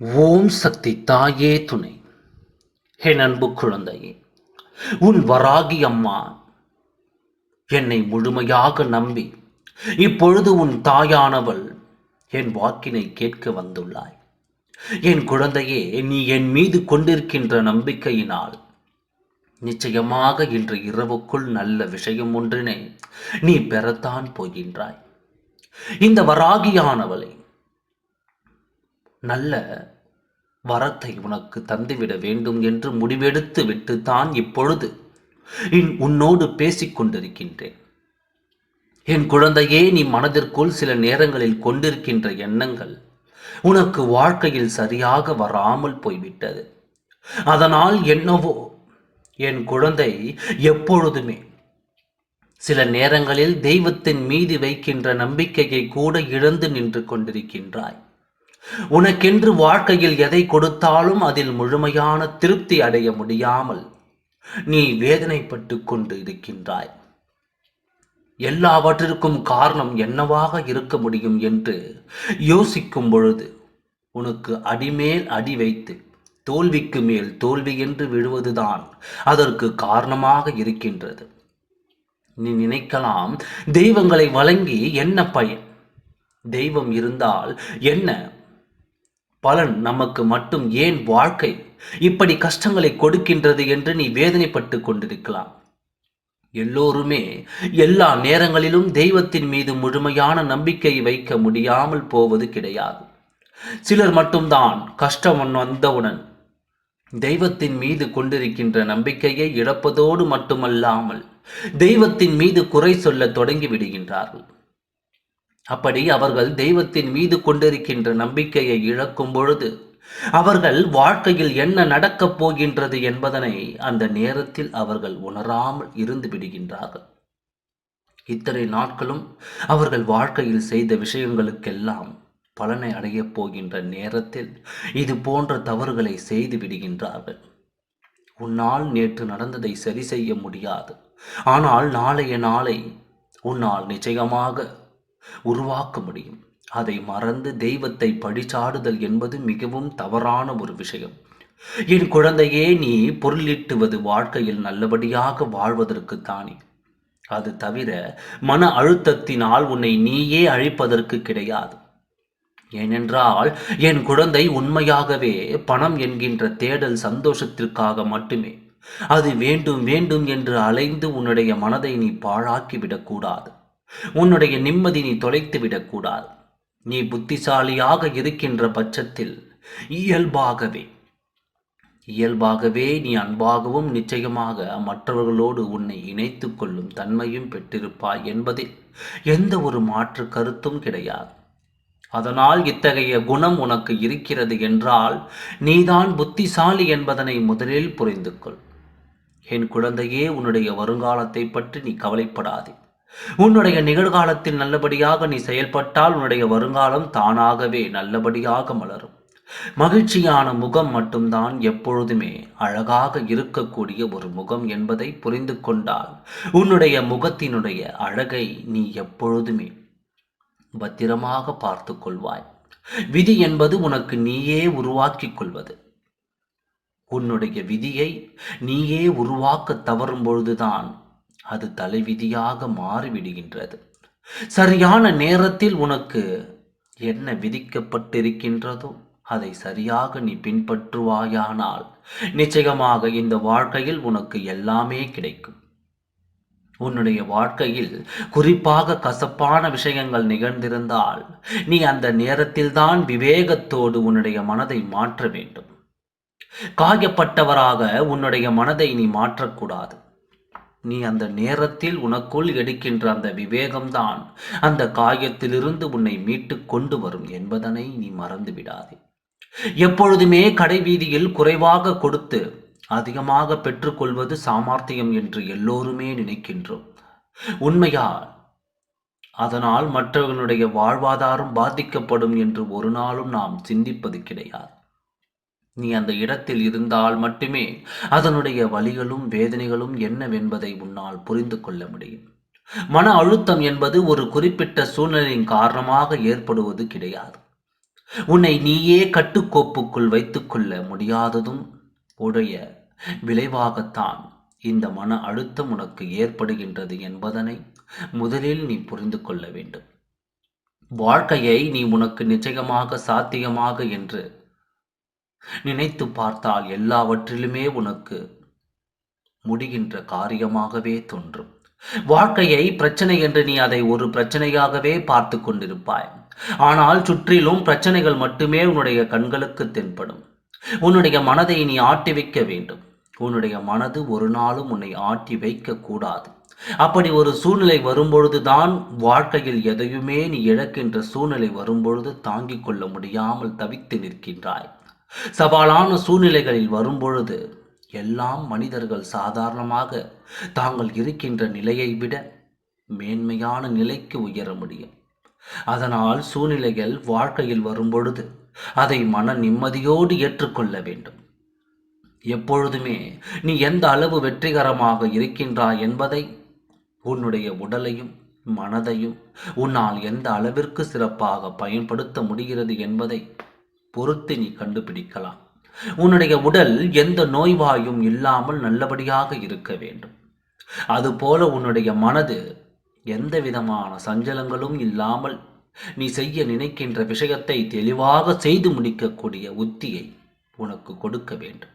ஓம் சக்தி தாயே துணை. என் அன்பு குழந்தையே உன் வராகி அம்மா என்னை முழுமையாக நம்பி இப்பொழுது உன் தாயானவள் என் வாக்கினை கேட்க வந்துள்ளாய். என் குழந்தையே நீ என் மீது கொண்டிருக்கின்ற நம்பிக்கையினால் நிச்சயமாக இன்று இரவுக்குள் நல்ல விஷயம் ஒன்றினை நீ பெறத்தான் போகின்றாய். இந்த வராகியானவளை நல்ல வரத்தை உனக்கு தந்துவிட வேண்டும் என்று முடிவெடுத்து விட்டு தான் இப்பொழுது உன்னோடு பேசிக் கொண்டிருக்கின்றேன். என் குழந்தையே நீ மனதிற்குள் சில நேரங்களில் கொண்டிருக்கின்ற எண்ணங்கள் உனக்கு வாழ்க்கையில் சரியாக வராமல் போய்விட்டது. அதனால் என்னவோ என் குழந்தை எப்பொழுதுமே சில நேரங்களில் தெய்வத்தின் மீது வைக்கின்ற நம்பிக்கையை கூட இழந்து நின்று கொண்டிருக்கின்றாய். உனக்கென்று வாழ்க்கையில் எதை கொடுத்தாலும் அதில் முழுமையான திருப்தி அடைய முடியாமல் நீ வேதனைப்பட்டு கொண்டு இருக்கின்றாய். எல்லாவற்றிற்கும் காரணம் என்னவாக இருக்க முடியும் என்று யோசிக்கும் பொழுது உனக்கு அடிமேல் அடி வைத்து தோல்விக்கு மேல் தோல்வி என்று விழுவதுதான் அதற்கு காரணமாக இருக்கின்றது. நீ நினைக்கலாம் தெய்வங்களை வழங்கி என்ன பயன்? தெய்வம் இருந்தால் என்ன பலன் நமக்கு மட்டும் ஏன் வாழ்க்கை? இப்படி கஷ்டங்களை கொடுக்கின்றது என்று நீ வேதனைப்பட்டு கொண்டிருக்கலாம். எல்லோருமே எல்லா நேரங்களிலும் தெய்வத்தின் மீது முழுமையான நம்பிக்கை வைக்க முடியாமல் போவது கிடையாது. சிலர் மட்டும்தான் கஷ்டம் வந்தவுடன் தெய்வத்தின் மீது கொண்டிருக்கின்ற நம்பிக்கையை இழப்பதோடு மட்டுமல்லாமல் தெய்வத்தின் மீது குறை சொல்ல தொடங்கி விடுகின்றார்கள். அப்படி அவர்கள் தெய்வத்தின் மீது கொண்டிருக்கின்ற நம்பிக்கையை இழக்கும் பொழுது அவர்கள் வாழ்க்கையில் என்ன நடக்கப் போகின்றது என்பதனை அந்த நேரத்தில் அவர்கள் உணராமல் இருந்து விடுகின்றார்கள். இத்தனை நாட்களும் அவர்கள் வாழ்க்கையில் செய்த விஷயங்களுக்கெல்லாம் பலனை அடையப் போகின்ற நேரத்தில் இது போன்ற தவறுகளை செய்து விடுகின்றார்கள். உன்னால் நேற்று நடந்ததை சரி செய்ய முடியாது. ஆனால் நாளைய நாளை உன்னால் நிச்சயமாக உருவாக்க முடியும். அதை மறந்து தெய்வத்தை படிச்சாடுதல் என்பது மிகவும் தவறான ஒரு விஷயம். என் குழந்தையே நீ பொருளீட்டுவது வாழ்க்கையில் நல்லபடியாக வாழ்வதற்கு தானே. அது தவிர மன அழுத்தத்தினால் உன்னை நீயே அழிப்பதற்கு கிடையாது. ஏனென்றால் என் குழந்தை உண்மையாகவே பணம் என்கின்ற தேடல் சந்தோஷத்திற்காக மட்டுமே. அது வேண்டும் வேண்டும் என்று அலைந்து உன்னுடைய மனதை நீ பாழாக்கிவிடக்கூடாது உன்னுடைய நிம்மதி நீ தொலைத்து விடக்கூடாது. நீ புத்திசாலியாக இருக்கின்ற பட்சத்தில் இயல்பாகவே இயல்பாகவே நீ அன்பாகவும் நிச்சயமாக மற்றவர்களோடு உன்னை இணைத்து கொள்ளும் தன்மையும் பெற்றிருப்பாய் என்பதில் எந்த ஒரு மாற்று கருத்தும் கிடையாது. அதனால் இத்தகைய குணம் உனக்கு இருக்கிறது என்றால் நீதான் புத்திசாலி என்பதனை முதலில் புரிந்து கொள் என் குழந்தையே உன்னுடைய வருங்காலத்தை பற்றி நீ கவலைப்படாதே. உன்னுடைய நிகழ்காலத்தில் நல்லபடியாக நீ செயல்பட்டால் உன்னுடைய வருங்காலம் தானாகவே நல்லபடியாக மலரும். மகிழ்ச்சியான முகம் மட்டும்தான் எப்பொழுதுமே அழகாக இருக்கக்கூடிய ஒரு முகம் என்பதை புரிந்து கொண்டால் உன்னுடைய முகத்தினுடைய அழகை நீ எப்பொழுதுமே பத்திரமாக பார்த்து கொள்வாய். விதி என்பது உனக்கு நீயே உருவாக்கிக் கொள்வது. உன்னுடைய விதியை நீயே உருவாக்க தவறும் பொழுதுதான் அது தலைவிதியாக மாறிவிடுகின்றது. சரியான நேரத்தில் உனக்கு என்ன விதிக்கப்பட்டிருக்கின்றதோ அதை சரியாக நீ பின்பற்றுவாயானால் நிச்சயமாக இந்த வாழ்க்கையில் உனக்கு எல்லாமே கிடைக்கும். உன்னுடைய வாழ்க்கையில் குறிப்பாக கசப்பான விஷயங்கள் நிகழ்ந்திருந்தால் நீ அந்த நேரத்தில்தான் விவேகத்தோடு உன்னுடைய மனதை மாற்ற வேண்டும். காயப்பட்டவராக உன்னுடைய மனதை நீ மாற்றக்கூடாது. நீ அந்த நேரத்தில் உனக்குள் எடுக்கின்ற அந்த விவேகம்தான். அந்த காயத்திலிருந்து உன்னை மீட்டு கொண்டு வரும் என்பதனை நீ மறந்து விடாதே எப்பொழுதுமே கடைவீதியில் குறைவாக கொடுத்து அதிகமாக பெற்றுக்கொள்வது சாமர்த்தியம் என்று எல்லோருமே நினைக்கின்றோம். உண்மையால் அதனால் மற்றவர்களுடைய வாழ்வாதாரம் பாதிக்கப்படும் என்று ஒரு நாளும் நாம் சிந்திப்பது கிடையாது. நீ அந்த இடத்தில் இருந்தால் மட்டுமே அதனுடைய வழிகளும் வேதனைகளும் என்னவென்பதை உன்னால் புரிந்து கொள்ள முடியும். மன அழுத்தம் என்பது ஒரு குறிப்பிட்ட சூழ்நிலையின் காரணமாக ஏற்படுவது கிடையாது. உன்னை நீயே கட்டுக்கோப்புக்குள் வைத்துக்கொள்ள முடியாததும் உடைய விளைவாகத்தான் இந்த மன அழுத்தம் உனக்கு ஏற்படுகின்றது என்பதனை முதலில் நீ புரிந்து கொள்ள வேண்டும். வாழ்க்கையை நீ உனக்கு நிச்சயமாக சாத்தியமாக என்று நினைத்து பார்த்தால் எல்லாவற்றிலுமே உனக்கு முடிகின்ற காரியமாகவே தோன்றும். வாழ்க்கையை பிரச்சனை என்று நீ அதை ஒரு பிரச்சனையாகவே பார்த்து கொண்டிருப்பாய். ஆனால் சுற்றிலும் பிரச்சனைகள் மட்டுமே உன்னுடைய கண்களுக்கு தென்படும். உன்னுடைய மனதை நீ ஆட்டி வைக்க வேண்டும். உன்னுடைய மனது ஒரு நாளும் உன்னை ஆட்டி வைக்க கூடாது. அப்படி ஒரு சூழ்நிலை வரும்பொழுதுதான் வாழ்க்கையில் எதையுமே நீ இழக்கின்ற சூழ்நிலை வரும்பொழுது தாங்கிக் கொள்ள முடியாமல் தவித்து நிற்கின்றாய். சவாலான சூழ்நிலைகளில் வரும்பொழுது எல்லாம் மனிதர்கள் சாதாரணமாக தாங்கள் இருக்கின்ற நிலையை விட மேன்மையான நிலைக்கு உயர முடியும். அதனால் சூழ்நிலைகள் வாழ்க்கையில் வரும்பொழுது அதை மன நிம்மதியோடு ஏற்றுக்கொள்ள வேண்டும். எப்பொழுதுமே நீ எந்த அளவு வெற்றிகரமாக இருக்கின்றாய் என்பதை உன்னுடைய உடலையும் மனதையும் உன்னால் எந்த அளவிற்கு சிறப்பாக பயன்படுத்த முடிகிறது என்பதை பொறுத்து நீ கண்டுபிடிக்கலாம். உன்னுடைய உடல் எந்த நோய்வாயும் இல்லாமல் நல்லபடியாக இருக்க வேண்டும். அதுபோல உன்னுடைய மனது எந்த விதமான சஞ்சலங்களும் இல்லாமல் நீ செய்ய நினைக்கின்ற விஷயத்தை தெளிவாக செய்து முடிக்கக்கூடிய உத்தியை உனக்கு கொடுக்க வேண்டும்.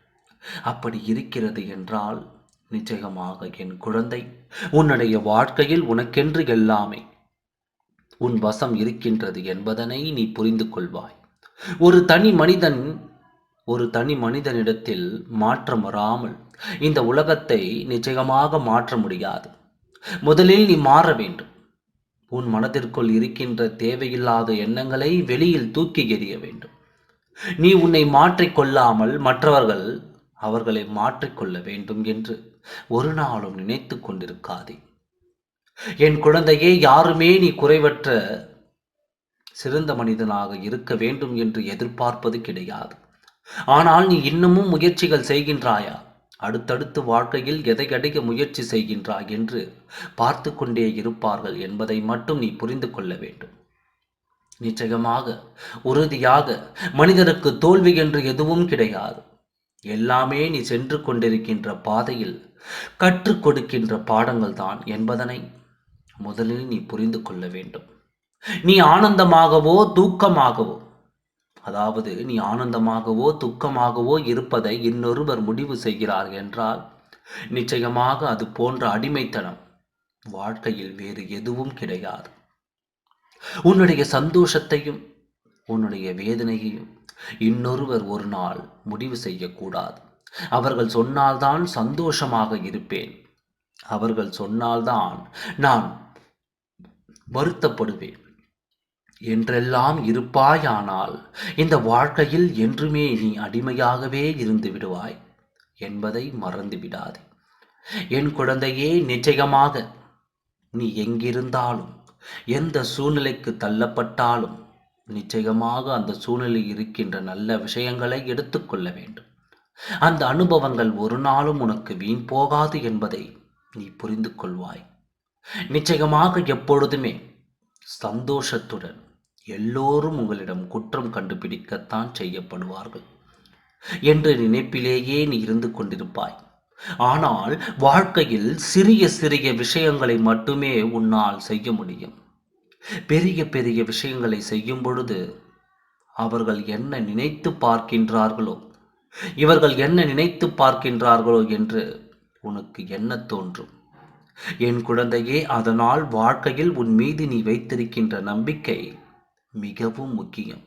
அப்படி இருக்கிறது என்றால் நிச்சயமாக என் குழந்தை உன்னுடைய வாழ்க்கையில் உனக்கென்று எல்லாமே உன் வசம் இருக்கின்றது என்பதனை நீ புரிந்து கொள்வாய். ஒரு தனி மனிதன் ஒரு தனி மனிதனிடத்தில் மாற்றம் வராமல் இந்த உலகத்தை நிச்சயமாக மாற்ற முடியாது. முதலில் நீ மாற வேண்டும். உன் மனதிற்குள் இருக்கின்ற தேவையில்லாத எண்ணங்களை வெளியில் தூக்கி எறிய வேண்டும். நீ உன்னை மாற்றிக்கொள்ளாமல் மற்றவர்கள் அவர்களை மாற்றிக்கொள்ள வேண்டும் என்று ஒரு நாளும் நினைத்து கொண்டிருக்காதே. என் குழந்தையே யாருமே நீ குறைவற்ற சிறந்த மனிதனாக இருக்க வேண்டும் என்று எதிர்பார்ப்பது கிடையாது. ஆனால் நீ இன்னமும் முயற்சிகள் செய்கின்றாயா? அடுத்தடுத்து வாழ்க்கையில் எதை அடைய முயற்சி செய்கின்றாய் என்று பார்த்து கொண்டே இருப்பார்கள் என்பதை மட்டும் நீ புரிந்து கொள்ள வேண்டும். நிச்சயமாக உறுதியாக மனிதனுக்கு தோல்வி என்று எதுவும் கிடையாது. எல்லாமே நீ சென்று கொண்டிருக்கின்ற பாதையில் கற்றுக் கொடுக்கின்ற பாடங்கள் தான் என்பதனை முதலில் நீ புரிந்து கொள்ள வேண்டும். நீ ஆனந்தமாகவோ தூக்கமாகவோ அதாவது நீ ஆனந்தமாகவோ துக்கமாகவோ இருப்பதை இன்னொருவர் முடிவு செய்கிறார் என்றால் நிச்சயமாக அது போன்ற அடிமைத்தனம் வாழ்க்கையில் வேறு எதுவும் கிடையாது. உன்னுடைய சந்தோஷத்தையும் உன்னுடைய வேதனையையும் இன்னொருவர் ஒரு நாள் முடிவு செய்யக்கூடாது. அவர்கள் சொன்னால்தான் சந்தோஷமாக இருப்பேன். அவர்கள் சொன்னால்தான் நான் வருத்தப்படுவேன். என்றெல்லாம் இருப்பாயானால் இந்த வாழ்க்கையில் என்றுமே நீ அடிமையாகவே இருந்து விடுவாய் என்பதை மறந்து விடாதே என் குழந்தையே நிச்சயமாக நீ எங்கிருந்தாலும் எந்த சூழ்நிலைக்கு தள்ளப்பட்டாலும் நிச்சயமாக அந்த சூழ்நிலை இருக்கின்ற நல்ல விஷயங்களை எடுத்துக்கொள்ள வேண்டும். அந்த அனுபவங்கள் ஒரு நாளும் உனக்கு வீண் போகாது என்பதை நீ புரிந்து கொள்வாய். நிச்சயமாக எப்பொழுதுமே சந்தோஷத்துடன் எல்லோரும் உங்களிடம் குற்றம் கண்டுபிடிக்கத்தான் செய்யப்படுவார்கள். என்ற நினைப்பிலேயே நீ இருந்து கொண்டிருப்பாய். ஆனால் வாழ்க்கையில் சிறிய சிறிய விஷயங்களை மட்டுமே உன்னால் செய்ய முடியும். பெரிய பெரிய விஷயங்களை செய்யும் பொழுது அவர்கள் என்ன நினைத்து பார்க்கின்றார்களோ இவர்கள் என்ன நினைத்து பார்க்கின்றார்களோ என்று உனக்கு என்ன தோன்றும்? என் குழந்தையே அதனால் வாழ்க்கையில் உன் மீது நீ வைத்திருக்கின்ற நம்பிக்கை மிகவும் முக்கியம்.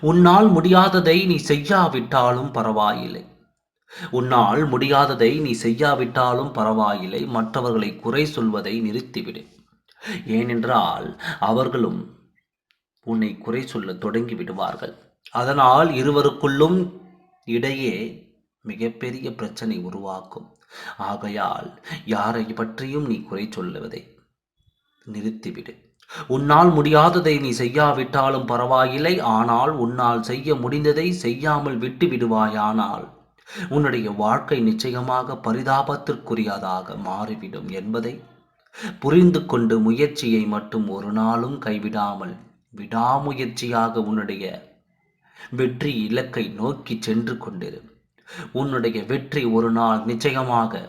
உன்னால் முடியாததை நீ செய்யாவிட்டாலும் பரவாயில்லை. உன்னால் முடியாததை நீ செய்யாவிட்டாலும் பரவாயில்லை. மற்றவர்களை குறை சொல்வதை நிறுத்திவிடு. ஏனென்றால் அவர்களும் உன்னை குறை சொல்ல தொடங்கி விடுவார்கள். அதனால் இருவருக்குள்ளும் இடையே மிகப்பெரிய பிரச்சனை உருவாக்கும். ஆகையால் யாரை பற்றியும் நீ குறை சொல்லுவதை நிறுத்திவிடு. உன்னால் முடியாததை நீ செய்யாவிட்டாலும் பரவாயில்லை. ஆனால் உன்னால் செய்ய முடிந்ததை செய்யாமல் விட்டு விடுவாயானால் உன்னுடைய வாழ்க்கை நிச்சயமாக பரிதாபத்திற்குரியதாக மாறிவிடும் என்பதை புரிந்து கொண்டு முயற்சியை மட்டும் ஒரு நாளும் கைவிடாமல் விடாமுயற்சியாக உன்னுடைய வெற்றி இலக்கை நோக்கி சென்று கொண்டிரு. உன்னுடைய வெற்றி ஒரு நாள் நிச்சயமாக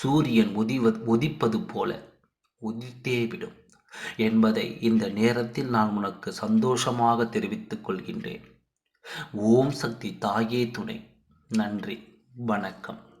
சூரியன் உதிவ உதிப்பது போல உதித்தே விடும். என்பதை இந்த நேரத்தில் நான் உனக்கு சந்தோஷமாக தெரிவித்துக் கொள்கின்றேன். ஓம் சக்தி தாயே துணை. நன்றி. வணக்கம்.